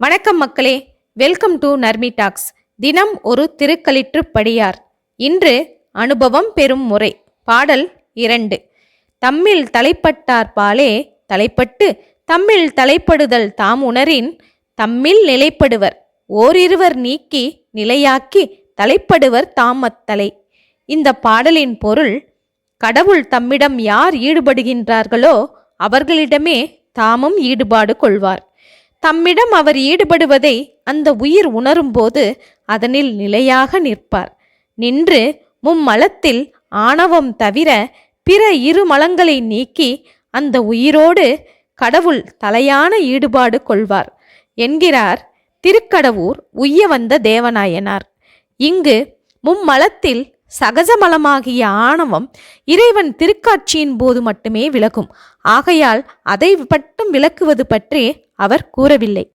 வணக்கம் மக்களே. Welcome to Narmi tax தினம் ஒரு திருக்களிற்று படியார். இன்று அனுபவம் பெறும் முறை. பாடல் இரண்டு. தம்மில் தலைப்பட்டார் பாலே தலைப்பட்டு தம்மில் தலைப்படுதல் தாம் உணரின் தம்மில் நிலைப்படுவர். ஓரிருவர் நீக்கி நிலையாக்கி தலைப்படுவர் தாமத்தலை இந்த பாடலின் பொருள் கடவுள் தம்மிடம் யார் ஈடுபடுகின்றார்களோ அவர்களிடமே தாமும் ஈடுபாடு கொள்வார். தம்மிடம் அவர் ஈடுபடுவதை அந்த உயிர் உணரும்போது அதனில் நிலையாக நிற்பார். நின்று மும்மலத்தில் ஆணவம் தவிர பிற இரு மலங்களை நீக்கி அந்த உயிரோடு கடவுள் தலையான ஈடுபாடு கொள்வார் என்கிறார் திருக்கடவூர் உய்ய வந்த தேவநாயனார். இங்கு மும்மலத்தில் சகஜமலமாகிய ஆணவம் இறைவன் திருக்காட்சியின் போது மட்டுமே விலகும் ஆகையால் அதை மட்டும் விளக்குவது பற்றி அவர் கூறவில்லை.